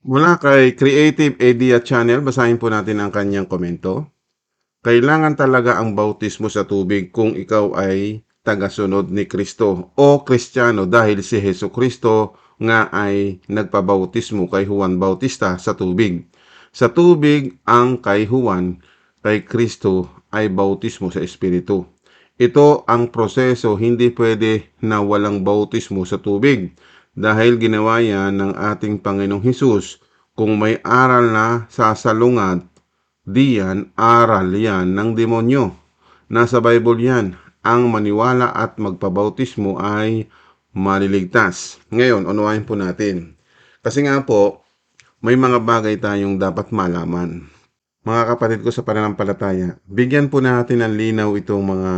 Mula kay Creative Idea Channel, basahin po natin ang kanyang komento. Kailangan talaga ang bautismo sa tubig kung ikaw ay tagasunod ni Kristo o Kristiyano dahil si Heso Kristo nga ay nagpabautismo kay Juan Bautista sa tubig. Sa tubig ang kay Juan, kay Kristo ay bautismo sa Espiritu. Ito ang proseso, hindi pwede na walang bautismo sa tubig dahil ginawa yan ng ating Panginoong Hesus. Kung may aral na sasalungat, di yan, aral yan ng demonyo. Nasa Bible yan, ang maniwala at magpabautismo ay maliligtas. Ngayon, unawain po natin. Kasi nga po, may mga bagay tayong dapat malaman. Mga kapatid ko sa pananampalataya, bigyan po natin ng linaw itong mga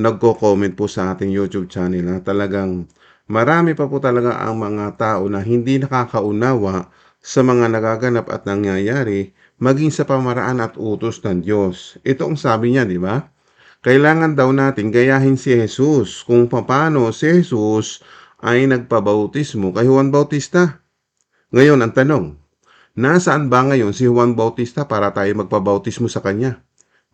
nagko-comment po sa ating YouTube channel na talagang marami pa po talaga ang mga tao na hindi nakakaunawa sa mga nagaganap at nangyayari maging sa pamaraan at utos ng Diyos. Ito ang sabi niya, di ba? Kailangan daw natin gayahin si Jesus kung paano si Jesus ay nagpabautismo kay Juan Bautista. Ngayon, ang tanong, nasaan ba ngayon si Juan Bautista para tayo magpabautismo sa kanya?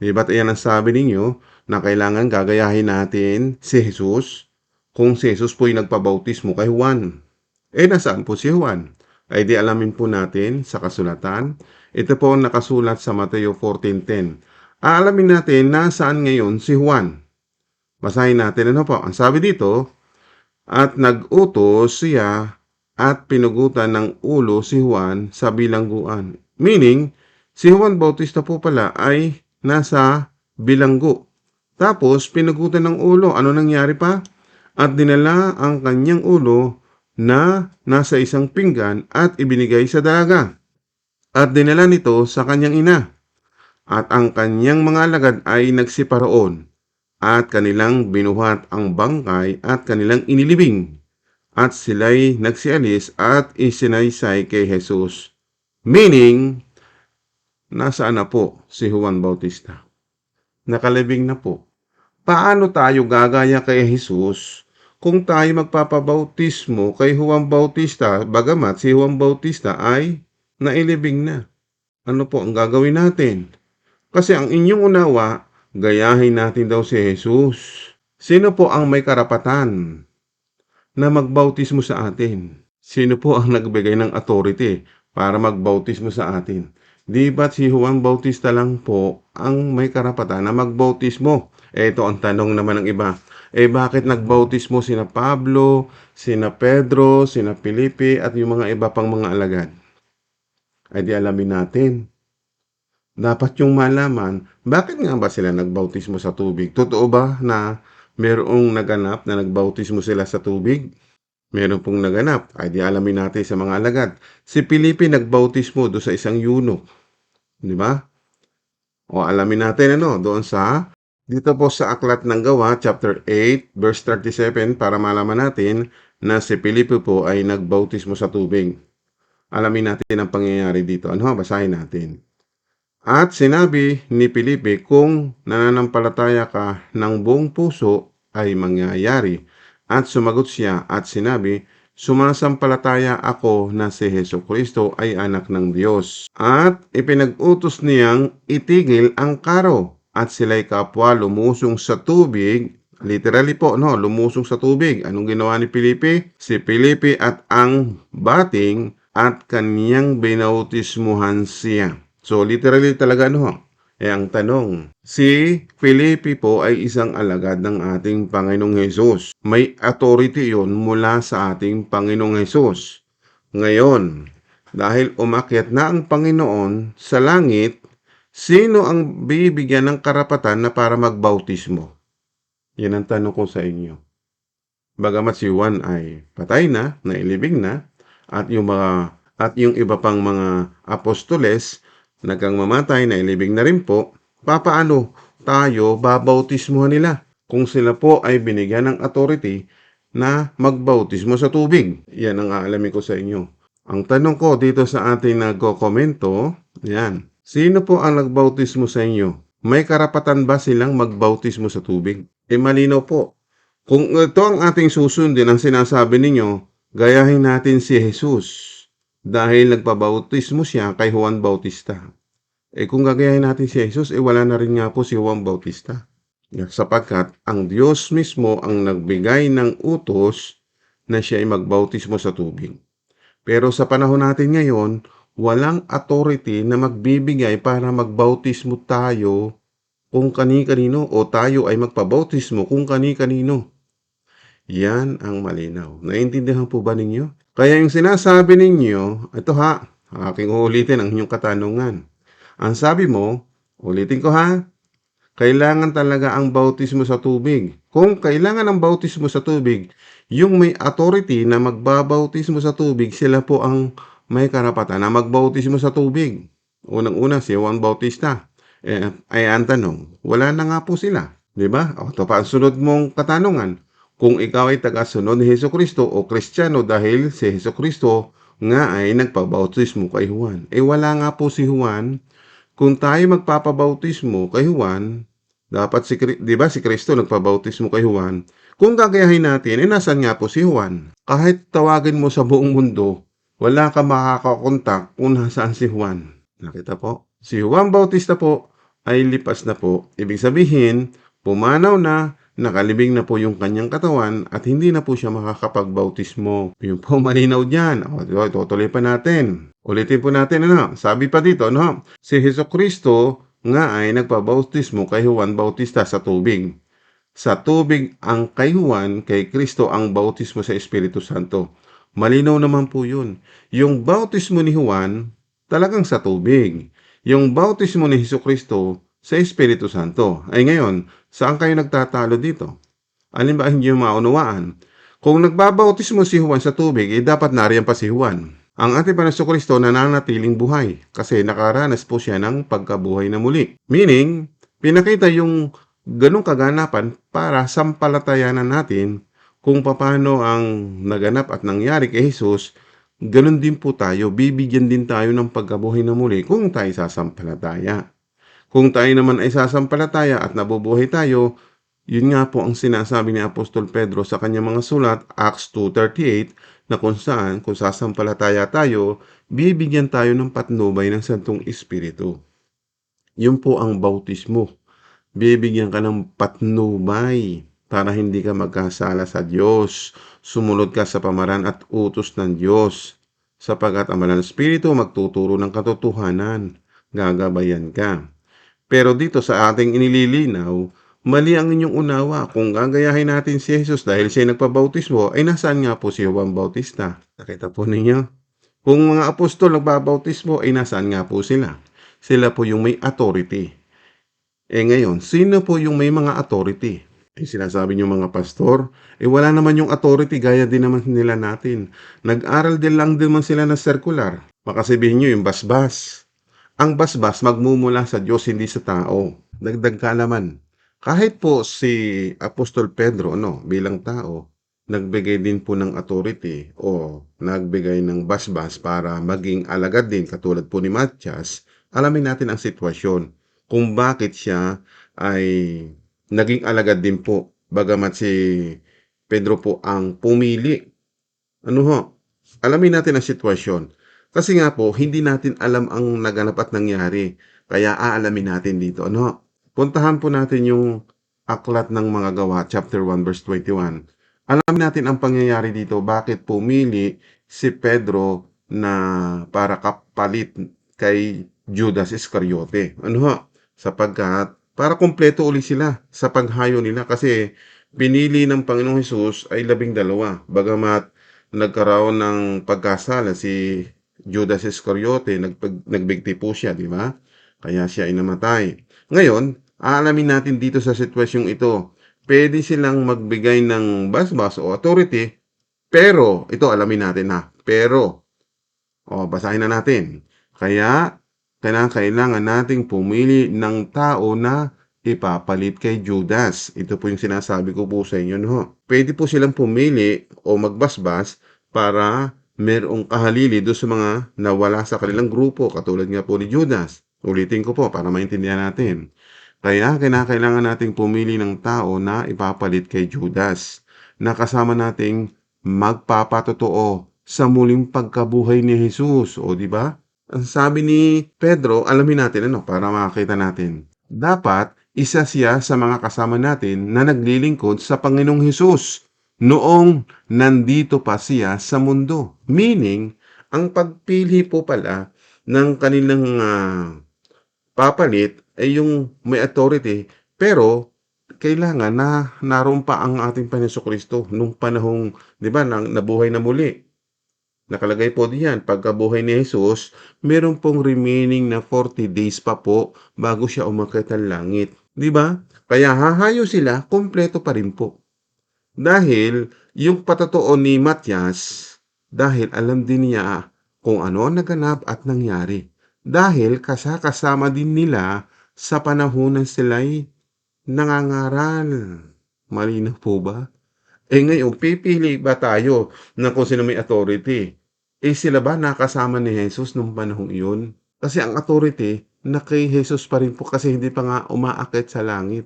Di ba't iyan ang sabi ninyo na kailangan gagayahin natin si Jesus kung si Jesus po'y nagpabautismo kay Juan? Eh, nasaan po si Juan? Ay di alamin po natin sa kasulatan. Ito po ang nakasulat sa Mateo 14.10. Aalamin natin nasaan ngayon si Juan. Basahin natin ano po. Ang sabi dito, at nag-utos siya at pinugutan ng ulo si Juan sa bilangguan. Meaning, si Juan Bautista po pala ay nasa bilanggo. Tapos, pinugutan ng ulo. Ano nangyari pa? At dinala ang kanyang ulo na nasa isang pinggan at ibinigay sa daga. At dinala nito sa kanyang ina. At ang kanyang mga alagad ay nagsiparoon. At kanilang binuhat ang bangkay at kanilang inilibing. At sila'y nagsialis at isinaysay kay Jesus. Meaning, nasaan na po si Juan Bautista? Nakalibing na po. Paano tayo gagaya kay Jesus kung tayo magpapabautismo kay Juan Bautista, bagamat si Juan Bautista ay nailibing na? Ano po ang gagawin natin? Kasi ang inyong unawa, gayahin natin daw si Jesus. Sino po ang may karapatan na magbautismo sa atin? Sino po ang nagbigay ng authority para magbautismo sa atin? Di ba't si Juan Bautista lang po ang may karapatan na magbautismo? Ito ang tanong naman ng iba. Eh bakit nagbautismo sina Pablo, sina Pedro, sina Felipe at yung mga iba pang mga alagad? Ay di alamin natin. Dapat yung malaman, bakit nga ba sila nagbautismo sa tubig? Totoo ba na merong naganap na nagbautismo sila sa tubig? Meron pong naganap. Ay di alamin natin sa mga alagad. Si Felipe nagbautismo do sa isang eunuch. Di ba? O alamin natin ano, doon sa dito po sa Aklat ng Gawa, chapter 8, verse 37, para malaman natin na si Filipe po ay nagbautismo sa tubig. Alamin natin ang pangyayari dito. Ano, basahin natin. At sinabi ni Filipe, kung nananampalataya ka ng buong puso ay mangyayari. At sumagot siya at sinabi, Sumasampalataya ako na si Heso Kristo ay anak ng Diyos. At ipinag-utos niyang itigil ang karo at sila'y kapwa lumusong sa tubig. Literally po, no, lumusong sa tubig. Anong ginawa ni Felipe? Si Felipe at ang bating at kanyang binautismuhan siya. So, literally talaga, no, eh ang tanong, si Felipe po ay isang alagad ng ating Panginoong Hesus. May authority yon mula sa ating Panginoong Hesus. Ngayon, dahil umakyat na ang Panginoon sa langit, sino ang bibigyan ng karapatan na para magbautismo? Yan ang tanong ko sa inyo. Bagamat si Juan ay patay na, nailibing na, at yung mga at yung iba pang mga apostoles nagkang mamatay na ilibing na rin po, papaano tayo babautismuhan nila kung sila po ay binigyan ng authority na magbautismo sa tubig? Yan ang aalamin ko sa inyo. Ang tanong ko dito sa ating nagko-komento, yan. Sino po ang nagbautismo sa inyo? May karapatan ba silang magbautismo sa tubig? E malinaw po. Kung ito ang ating susundin ang sinasabi ninyo, gayahin natin si Jesus. dahil nagpabautismo siya kay Juan Bautista. Eh kung gagayahin natin si Jesus, eh wala na rin nga po si Juan Bautista. Sapagkat ang Diyos mismo ang nagbigay ng utos na siya ay magbautismo sa tubig. Pero sa panahon natin ngayon, walang authority na magbibigay para magbautismo tayo kung kani-kanino o tayo ay magpabautismo kung kani-kanino. Yan ang malinaw. Naintindihan po ba ninyo? Kaya yung sinasabi ninyo, ito ha, aking ulitin ang inyong katanungan. Ang sabi mo, ulitin ko ha, kailangan talaga ang bautismo sa tubig. Kung kailangan ang bautismo sa tubig, yung may authority na magbabautismo sa tubig, sila po ang may karapatan na magbautismo sa tubig. Unang-una, si Juan Bautista. Eh, ay ang tanong, wala na nga po sila. Di ba? O, ito pa ang sunod mong katanungan. Kung ikaw ay tagasunod ni Heso Kristo o Kristiyano dahil si Heso Kristo nga ay nagpabautismo kay Juan. Eh wala nga po si Juan. Kung tayo magpapabautismo kay Juan, dapat si, di ba si Kristo nagpabautismo kay Juan? Kung gagayahin natin, eh nasan nga po si Juan? Kahit tawagin mo sa buong mundo, wala ka makakakontak kung nasaan si Juan. Nakita po? Si Juan Bautista po ay lipas na po. Ibig sabihin, pumanaw na, nakalibing na po yung kanyang katawan at hindi na po siya makakapagbautismo. Yung po malinaw dyan. O, tutuloy pa natin. Ulitin po natin, ano? Sabi pa dito, no? Si Heso Kristo nga ay nagpabautismo kay Juan Bautista sa tubig. Sa tubig ang kay Juan, kay Kristo ang bautismo sa Espiritu Santo. Malinaw naman po yun. Yung bautismo ni Juan, talagang sa tubig. Yung bautismo ni Heso Kristo, sa Espiritu Santo. Ay ngayon, saan kayo nagtatalo dito? Alin ba hindi maunawaan? Kung nagbabautismo si Juan sa tubig, eh dapat nariyan pa si Juan. Ang ating Panginoon Kristo nananatiling buhay kasi nakaranas po siya ng pagkabuhay na muli. Meaning, pinakita yung ganong kaganapan para sampalatayanan natin kung paano ang naganap at nangyari kay Jesus, ganun din po tayo, bibigyan din tayo ng pagkabuhay na muli kung tayo sasampalataya. Kung tayo naman ay sasampalataya at nabubuhay tayo, yun nga po ang sinasabi ni Apostol Pedro sa kanyang mga sulat, Acts 2.38, na kung saan, kung sasampalataya tayo, bibigyan tayo ng patnubay ng Santong Espiritu. Yun po ang bautismo. Bibigyan ka ng patnubay para hindi ka magkasala sa Diyos. Sumunod ka sa pamaran at utos ng Diyos. Sapagat ang Banal na Espiritu magtuturo ng katotohanan. Gagabayan ka. Pero dito sa ating inililinaw, mali ang inyong unawa. Kung gagayahin natin si Jesus dahil siya nagpabautismo, ay nasaan nga po si Juan Bautista? Nakita po ninyo? Kung mga apostol nagbabautismo, ay nasaan nga po sila? Sila po yung may authority. Eh ngayon, sino po yung may mga authority? Eh sinasabi niyo mga pastor, eh wala naman yung authority gaya din naman nila natin. Nag-aral din lang din man sila ng circular. Makasabihin niyo yung basbas. Ang basbas magmumula sa Diyos hindi sa tao. Dagdag kaalaman. Kahit po si Apostol Pedro no, bilang tao, nagbigay din po ng authority o nagbigay ng basbas para maging alagad din katulad po ni Matias, alamin natin ang sitwasyon kung bakit siya ay naging alagad din po bagamat si Pedro po ang pumili. Ano ho? Alamin natin ang sitwasyon. Kasi nga po, hindi natin alam ang naganap at nangyari. Kaya aalamin natin dito. Ano? Puntahan po natin yung aklat ng mga gawa, chapter 1, verse 21. Alamin natin ang pangyayari dito. Bakit pumili si Pedro na para kapalit kay Judas Iscariote. Ano ho? Sapagkat para kumpleto uli sila sa paghayo nila kasi pinili ng Panginoong Hesus ay labing dalawa. Bagamat nagkaroon ng pagkasala si Judas Iscariote, nagpag, nagbigti po siya, di ba? Kaya siya ay namatay. Ngayon, aalamin natin dito sa sitwasyong ito, pwede silang magbigay ng basbas o authority, pero, ito alamin natin na, pero, o basahin na natin. Kaya, kailangan nating pumili ng tao na ipapalit kay Judas. Ito po yung sinasabi ko po sa inyo. No? Pwede po silang pumili o magbasbas para merong kahalili doon sa mga nawala sa kanilang grupo katulad nga po ni Judas. Ulitin ko po para maintindihan natin. Kaya kinakailangan nating pumili ng tao na ipapalit kay Judas na kasama nating magpapatotoo sa muling pagkabuhay ni Jesus. O di ba? Ang sabi ni Pedro, alamin natin ano para makakita natin. Dapat isa siya sa mga kasama natin na naglilingkod sa Panginoong Hesus noong nandito pa siya sa mundo. Meaning, ang pagpili po pala ng kanilang ah, papalit ay yung may authority pero kailangan na naroon pa ang ating Panginoon Kristo nung panahong, di ba, nang nabuhay na muli. Nakalagay po diyan, pagkabuhay ni Jesus, meron pong remaining na 40 days pa po bago siya umakyat ng langit. Di ba? Kaya hahayo sila, kompleto pa rin po. Dahil yung patotoo ni Matyas, dahil alam din niya kung ano ang naganap at nangyari. Dahil kasakasama din nila sa panahon ng sila'y nangangaral. Malinaw po ba? Eh ngayon, pipili ba tayo ng kung sino may authority? Eh sila ba nakasama ni Jesus nung panahong iyon? Kasi ang authority na kay Jesus pa rin po kasi hindi pa nga umaakit sa langit.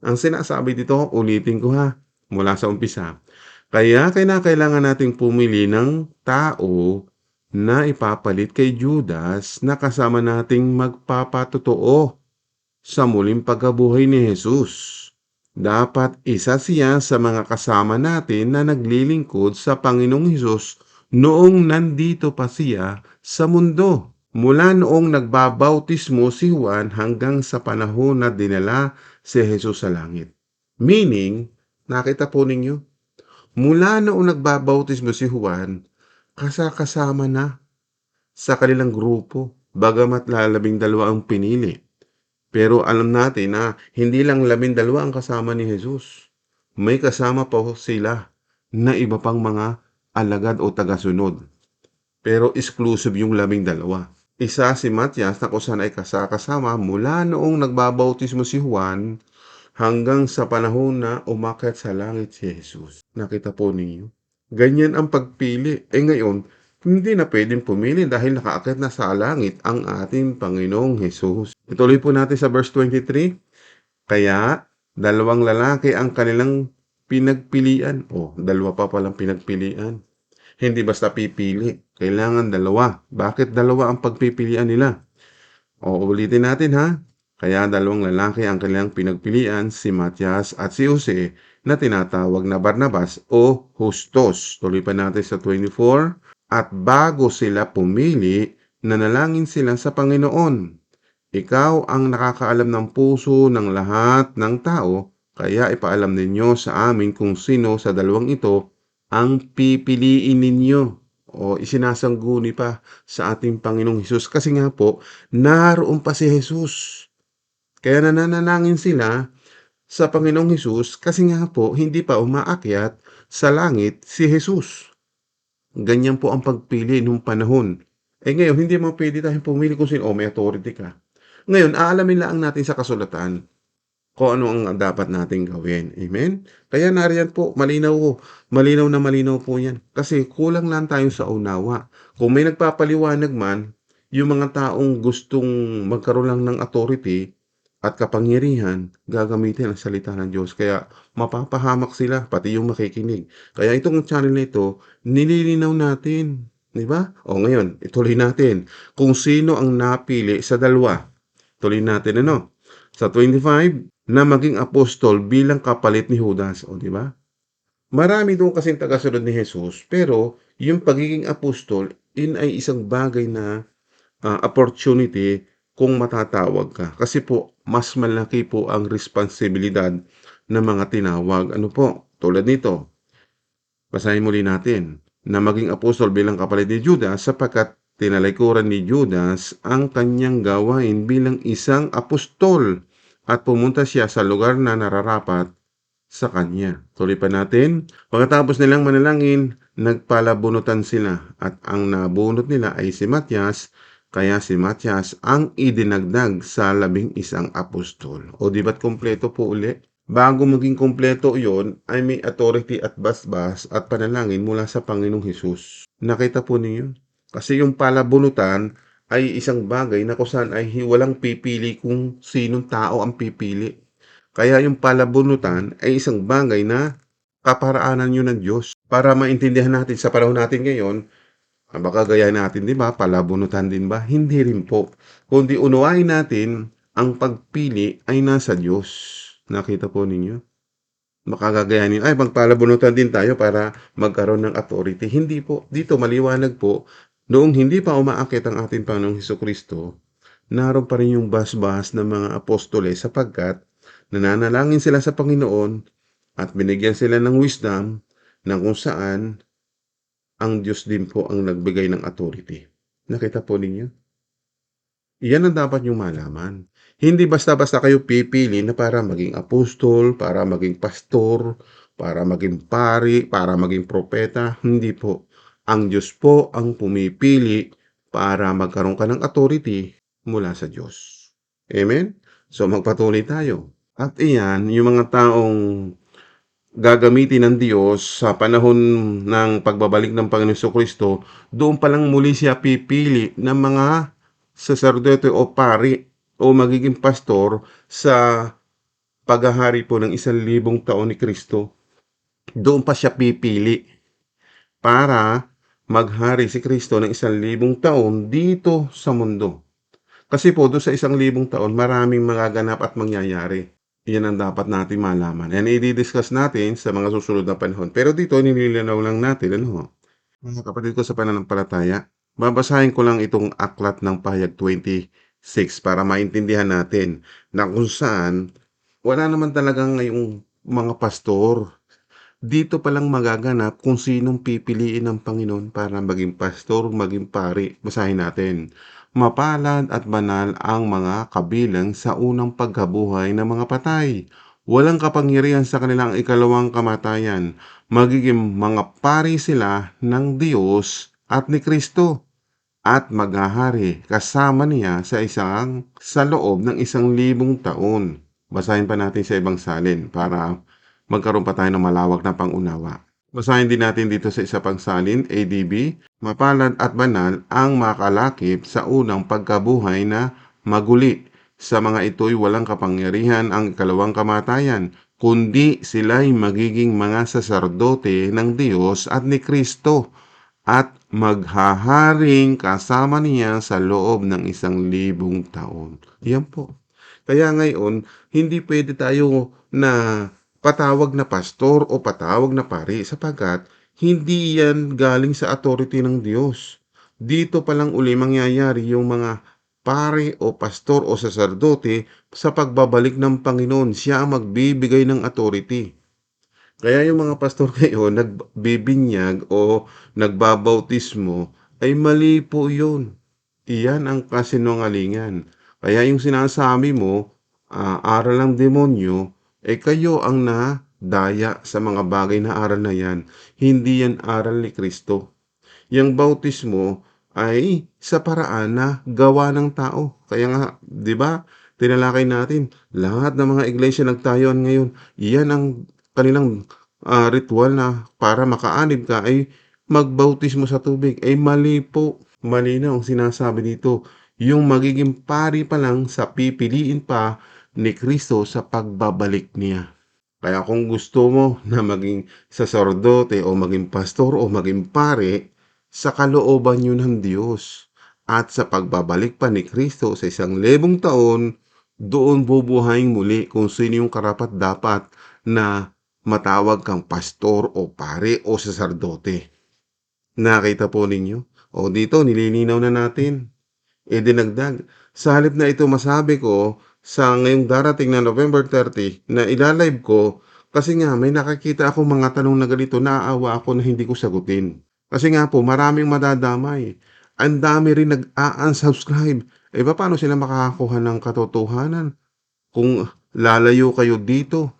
Ang sinasabi dito, ulitin ko ha, mula sa umpisa. Kaya kailangan nating pumili ng tao na ipapalit kay Judas na kasama nating magpapatotoo sa muling pagkabuhay ni Jesus. Dapat isa siya sa mga kasama natin na naglilingkod sa Panginoong Hesus noong nandito pa siya sa mundo. Mula noong nagbabautismo si Juan hanggang sa panahon na dinala si Jesus sa langit. Meaning, nakita po ninyo, mula noong nagbabautismo si Juan, kasakasama na sa kanilang grupo, bagamat lalabing dalawa ang pinili. Pero alam natin na hindi lang labing dalawa ang kasama ni Jesus. May kasama pa sila na iba pang mga alagad o tagasunod. Pero exclusive yung labing dalawa. Isa si Matias na kung saan ay kasakasama mula noong nagbabautismo si Juan hanggang sa panahon na umakyat sa langit si Jesus. Nakita po ninyo? Ganyan ang pagpili. Eh ngayon, hindi na pwedeng pumili dahil nakaakyat na sa langit ang ating Panginoong Jesus. Ituloy po natin sa verse 23. Kaya, dalawang lalaki ang kanilang pinagpilian. O, dalawa pa palang pinagpilian. Hindi basta pipili. Kailangan dalawa. Bakit dalawa ang pagpipilian nila? O, ulitin natin ha. Kaya dalawang lalaki ang kanilang pinagpilian, si Matias at si Jose, na tinatawag na Barnabas o Hustos. Tuloy pa natin sa 24. At bago sila pumili, nanalangin sila sa Panginoon. Ikaw ang nakakaalam ng puso ng lahat ng tao, kaya ipaalam ninyo sa amin kung sino sa dalawang ito ang pipiliin ninyo o isinasangguni pa sa ating Panginoong Hesus. Kasi nga po, naroon pa si Jesus. Kaya nananalangin sila sa Panginoong Hesus kasi nga po, hindi pa umaakyat sa langit si Jesus. Ganyan po ang pagpili nung panahon. Eh ngayon, hindi mo pwede tayong pumili kung sino, oh, may authority ka. Ngayon, aalamin lang natin sa kasulatan kung ano ang dapat nating gawin. Amen? Kaya nariyan po, malinaw ko. Malinaw na malinaw po yan. Kasi kulang lang tayo sa unawa. Kung may nagpapaliwanag man, yung mga taong gustong magkaroon lang ng authority at kapangyarihan, gagamitin ang salita ng Diyos. Kaya mapapahamak sila, pati yung makikinig. Kaya itong channel na ito, nililinaw natin. Di ba? O ngayon, ituloy natin. Kung sino ang napili sa dalawa. Tuloy natin ano? Sa 25, na maging apostol bilang kapalit ni Judas. O di ba? Marami doon kasing tagasunod ni Jesus, pero yung pagiging apostol, in ay isang bagay na ah, opportunity kung matatawag ka. Kasi po, mas malaki po ang responsibilidad ng mga tinawag. Ano po? Tulad nito. Basahin muli natin. Na maging apostol bilang kapalit ni Judas sapagkat tinalikuran ni Judas ang kanyang gawain bilang isang apostol at pumunta siya sa lugar na nararapat sa kanya. Tuloy pa natin. Pagkatapos nilang manalangin, nagpalabunutan sila at ang nabunot nila ay si Matias kaya si Matias ang idinagdag sa labing isang apostol. O di ba't kompleto po uli? Bago maging kompleto yon ay may authority at basbas at panalangin mula sa Panginoong Hesus. Nakita po ninyo? Kasi yung palabunutan ay isang bagay na kung saan ay walang pipili kung sinong tao ang pipili. Kaya yung palabunutan ay isang bagay na kaparaanan yun ng Diyos. Para maintindihan natin sa panahon natin ngayon, ah, baka gaya natin, di ba? Palabunutan din ba? Hindi rin po. Kundi unawain natin, ang pagpili ay nasa Diyos. Nakita po ninyo? Makagagayanin, ay magpalabunutan din tayo para magkaroon ng authority. Hindi po. Dito maliwanag po, noong hindi pa umaakit ang ating Panginoong Heso Kristo, naroon pa rin yung basbas ng mga apostoles sapagkat nananalangin sila sa Panginoon at binigyan sila ng wisdom na kung saan ang Diyos din po ang nagbigay ng authority. Nakita po ninyo? Iyan ang dapat nyo malaman. Hindi basta-basta kayo pipili na para maging apostol, para maging pastor, para maging pari, para maging propeta. Hindi po. Ang Diyos po ang pumipili para magkaroon ka ng authority mula sa Diyos. Amen? So magpatuloy tayo. At iyan, yung mga taong gagamitin ng Diyos sa panahon ng pagbabalik ng Panginoon Kristo, doon pa lang muli siya pipili ng mga saserdote o pari o magiging pastor sa paghahari po ng isang libong taon ni Kristo. Doon pa siya pipili para maghari si Kristo ng isang libong taon dito sa mundo. Kasi po doon sa isang libong taon, maraming magaganap at mangyayari. Yan ang dapat natin malaman. Yan i-discuss natin sa mga susunod na panahon. Pero dito, nililinaw lang natin, ano? Mga kapatid ko sa pananampalataya, babasahin ko lang itong aklat ng pahayag 26 para maintindihan natin na kung saan wala naman talagang ngayong mga pastor. Dito pa lang magaganap kung sinong pipiliin ng Panginoon para maging pastor, maging pari. Basahin natin. Mapalad at banal ang mga kabilang sa unang pagkabuhay ng mga patay. Walang kapangyarihan sa kanilang ikalawang kamatayan. Magiging mga pari sila ng Diyos at ni Kristo at maghahari kasama niya sa isang sa loob ng isang libong taon. Basahin pa natin sa ibang salin para magkaroon pa tayo ng malawak na pangunawa. Basahin din natin dito sa isa pang salin, ADB, mapalad at banal ang makalakip sa unang pagkabuhay na maguli. Sa mga ito'y walang kapangyarihan ang ikalawang kamatayan, kundi sila'y magiging mga saserdote ng Diyos at ni Kristo at maghaharing kasama niya sa loob ng isang libong taon. Yan po. Kaya ngayon, hindi pwede tayo na patawag na pastor o patawag na pari sapagkat hindi yan galing sa authority ng Diyos. Dito pa lang uli mangyayari yung mga pare o pastor o saserdote sa pagbabalik ng Panginoon. Siya ang magbibigay ng authority. Kaya yung mga pastor ngayon nagbibinyag o nagbabautismo ay mali po yun. Iyan ang kasinungalingan. Kaya yung sinasabi mo, ah, aral ng demonyo, eh kayo ang nadaya sa mga bagay na aral na yan. Hindi yan aral ni Kristo. Yung bautismo ay sa paraan na gawa ng tao. Kaya nga, di ba, tinalakay natin, lahat ng mga iglesia nagtayuan ngayon, iyan ang kanilang ah, ritual na para makaanib ka ay magbautismo sa tubig. Ay mali po. Mali na ang sinasabi dito. Yung magiging pari pa lang sa pipiliin pa ni Kristo sa pagbabalik niya. Kaya kung gusto mo na maging saserdote o maging pastor o maging pare, sa kalooban yun ng Diyos. At sa pagbabalik pa ni Kristo sa isang lebong taon, doon bubuhayin muli kung sino yung karapat dapat na matawag kang pastor o pare o saserdote. Nakita po ninyo? O dito, nililinaw na natin. E dinagdag, sa halip na ito masabi ko, sa ngayong darating na November 30 na ilalive ko, kasi nga may nakakita ako mga tanong na ganito, naaawa ako na hindi ko sagutin. Kasi nga po, maraming madadamay. Ang dami rin nag-unsubscribe. E ba paano sila makakakuha ng katotohanan? Kung lalayo kayo dito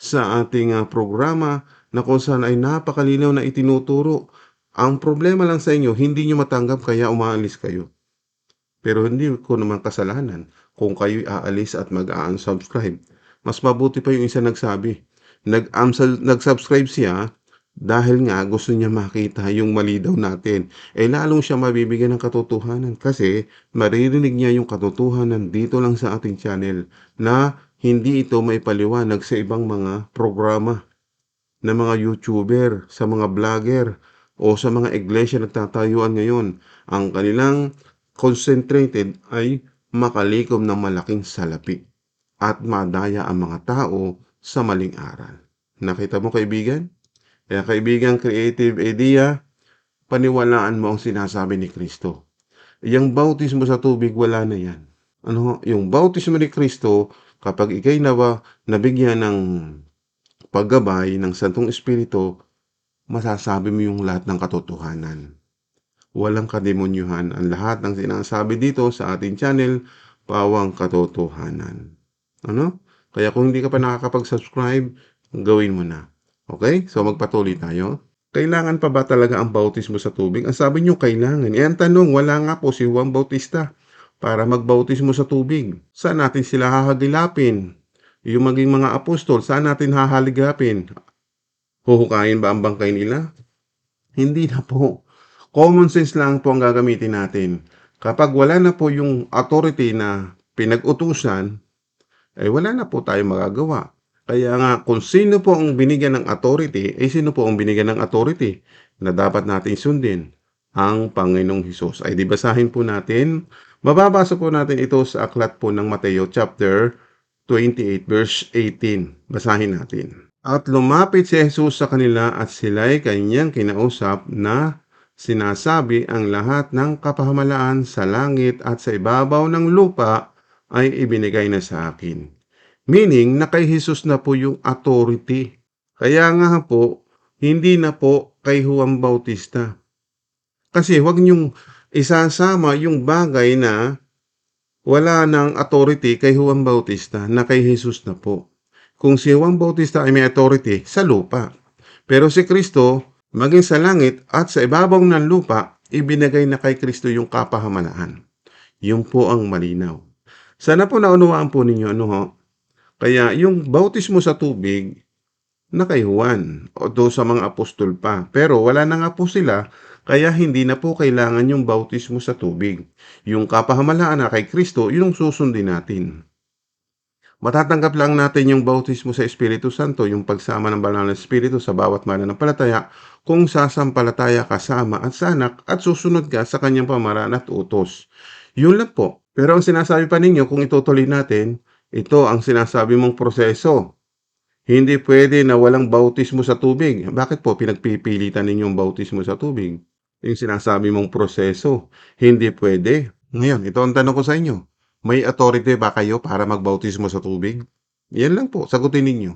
sa ating ah, programa na kung saan ay napakalinaw na itinuturo. Ang problema lang sa inyo, hindi nyo matanggap kaya umaalis kayo. Pero hindi ko naman kasalanan kung kayo aalis at mag-unsubscribe. Mas mabuti pa yung isa nagsabi. Nag-unsubscribe siya dahil nga gusto niya makita yung mali daw natin. Eh lalong siya mabibigyan ng katotohanan kasi maririnig niya yung katotohanan dito lang sa ating channel na hindi ito may paliwanag sa ibang mga programa. ng mga YouTuber, sa mga vlogger, o sa mga iglesia nagtatayuan ngayon. Ang kanilang concentrated ay makalikom ng malaking salapi at madaya ang mga tao sa maling aral. Nakita mo kaibigan? Kaya kaibigan, creative idea, paniwalaan mo ang sinasabi ni Kristo. Yung bautismo sa tubig, wala na yan. Ano, yung bautismo ni Kristo, kapag ikay nawa, nabigyan ng paggabay ng Santong Espiritu, masasabi mo yung lahat ng katotohanan. Walang kademonyuhan. Ang lahat ng sinasabi dito sa ating channel, pawang katotohanan. Ano? Kaya kung hindi ka pa nakakapag-subscribe, gawin mo na. Okay? So magpatuloy tayo. Kailangan pa ba talaga ang bautismo sa tubig? Ang sabi niyo kailangan. Eh, ang tanong, wala nga po si Juan Bautista para magbautismo sa tubig. Saan natin sila hahagilapin? Yung maging mga apostol, saan natin hahaligapin? Huhukayin ba ang bangkay nila? Hindi na po. Common sense lang po ang gagamitin natin. Kapag wala na po yung authority na pinag-utusan, ay wala na po tayo magagawa. Kaya nga, kung sino po ang binigyan ng authority, ay sino po ang binigyan ng authority na dapat natin sundin? Ang Panginoong Hesus. Ay di po natin. Mababasa po natin ito sa aklat po ng Mateo chapter 28 verse 18. Basahin natin. At lumapit si Jesus sa kanila at sila'y kanyang kinausap na sinasabi ang lahat ng kapahamalaan sa langit at sa ibabaw ng lupa ay ibinigay na sa akin. Meaning, na kay Jesus na po yung authority. Kaya nga po, hindi na po kay Juan Bautista. Kasi huwag niyong isasama yung bagay na wala ng authority kay Juan Bautista na kay Jesus na po. Kung si Juan Bautista ay may authority sa lupa. Pero si Kristo, maging sa langit at sa ibabaw ng lupa, ibinigay na kay Kristo yung kapahamalaan. Yun po ang malinaw. Sana po naunawaan po ninyo ano ho. Kaya yung bautismo sa tubig na kay Juan o do sa mga apostol pa. Pero wala na nga po sila kaya hindi na po kailangan yung bautismo sa tubig. Yung kapahamalaan na kay Kristo, yun ang susundin natin. Matatanggap lang natin yung bautismo sa Espiritu Santo, yung pagsama ng banal na Espiritu sa bawat mananampalataya kung sasampalataya ka sa Ama at sa at susunod ka sa kanyang pamaraan at utos. Yun lang po. Pero ang sinasabi pa ninyo, kung itutuloy natin, ito ang sinasabi mong proseso. Hindi pwede na walang bautismo sa tubig. Bakit po pinagpipilitan ninyong bautismo sa tubig? Yung sinasabi mong proseso. Hindi pwede. Ngayon, ito ang tanong ko sa inyo. May authority ba kayo para magbautismo sa tubig? Yan lang po, sagutin ninyo.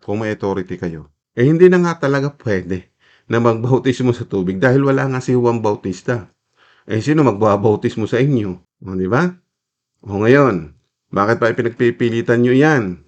Kung may authority kayo. Eh hindi na nga talaga pwede na magbautismo sa tubig dahil wala nga si Juan Bautista. Eh sino magbabautismo sa inyo? O, di ba? O ngayon, bakit pa pinagpipilitan nyo yan?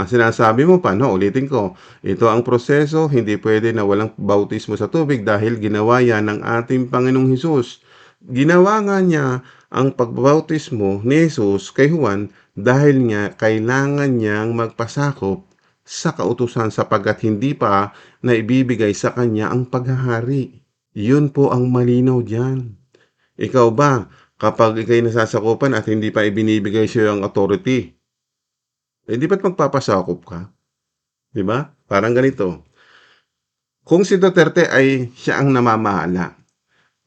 Ang sinasabi mo pa, no, ulitin ko, ito ang proseso, hindi pwede na walang bautismo sa tubig dahil ginawa yan ng ating Panginoong Hesus. Ginawa nga niya ang pagbautismo ni Jesus kay Juan dahil nga kailangan niyang magpasakop sa kautusan sapagkat hindi pa na ibibigay sa kanya ang paghahari. Yun po ang malinaw diyan. Ikaw ba, kapag ikay nasasakupan at hindi pa ibinibigay sa iyo ang authority, eh di ba't magpapasakop ka? Di ba? Parang ganito. Kung si Duterte ay siya ang namamahala,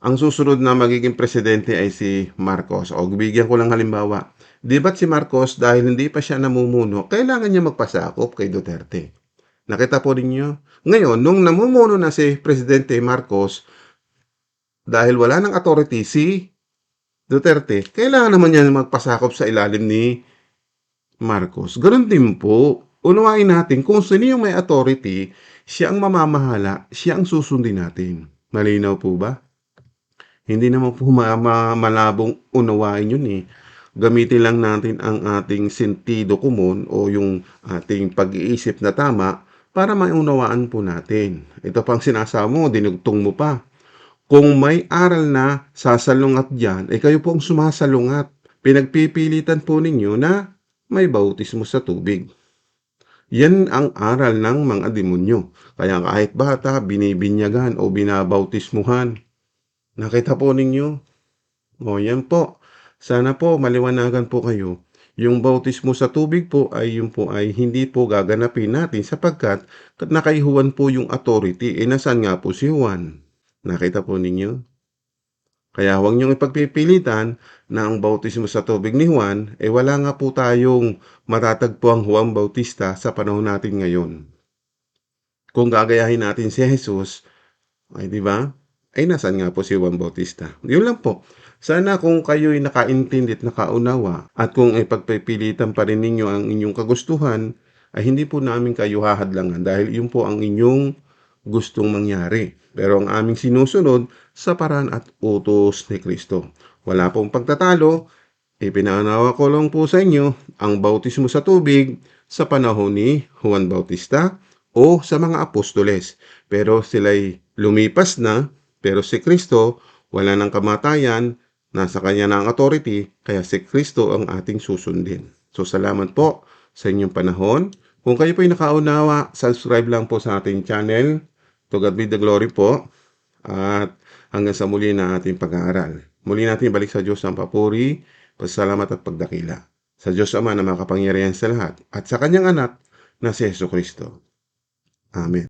ang susunod na magiging presidente ay si Marcos. O bigyan ko lang halimbawa. Di ba't si Marcos dahil hindi pa siya namumuno, kailangan niya magpasakop kay Duterte. Nakita po ninyo? Ngayon, nung namumuno na si Presidente Marcos, dahil wala ng authority si Duterte, kailangan naman niya magpasakop sa ilalim ni Marcos. Ganon din po. Unawain natin kung sino yung may authority, siya ang mamamahala, siya ang susundin natin. Malinaw po ba? Hindi naman po ma- ma- malabong unawain yun eh. Gamitin lang natin ang ating sentido komon o yung ating pag-iisip na tama para maunawaan po natin. Ito pang sinasama mo, dinugtong mo pa. Kung may aral na sasalungat dyan, eh kayo po ang sumasalungat. Pinagpipilitan po ninyo na may bautismo sa tubig. Yan ang aral ng mga demonyo. Kaya kahit bata, binibinyagan o binabautismuhan. Nakita po ninyo? O yan po. Sana po maliwanagan po kayo. yung bautismo sa tubig po ay yung po ay hindi po gaganapin natin sapagkat nakaihuwan po yung authority. E nasan nga po si Juan? Nakita po ninyo? Kaya huwag niyong ipagpipilitan na ang bautismo sa tubig ni Juan, eh wala nga po tayong matatagpo ang Juan Bautista sa panahon natin ngayon. Kung gagayahin natin si Jesus, ay di ba? Ay nasan nga po si Juan Bautista? Yun lang po. Sana kung kayo'y nakaintindi at nakaunawa at kung ipagpipilitan pa rin ninyo ang inyong kagustuhan, ay hindi po namin kayo hahadlangan dahil yun po ang inyong gustong mangyari. Pero ang aming sinusunod sa paraan at utos ni Kristo. Wala pong pagtatalo, ipinanawa ko lang po sa inyo ang bautismo sa tubig sa panahon ni Juan Bautista o sa mga apostoles. Pero sila'y lumipas na, pero si Kristo wala ng kamatayan, nasa kanya na ang authority, kaya si Kristo ang ating susundin. So salamat po sa inyong panahon. Kung kayo po'y nakaunawa, subscribe lang po sa ating channel. To God be the glory po. At hanggang sa muli na ating pag-aaral. Muli natin balik sa Diyos ang papuri, pasalamat at pagdakila. Sa Diyos Ama na makapangyarihan sa lahat at sa Kanyang anak na si Yeso Kristo. Amen.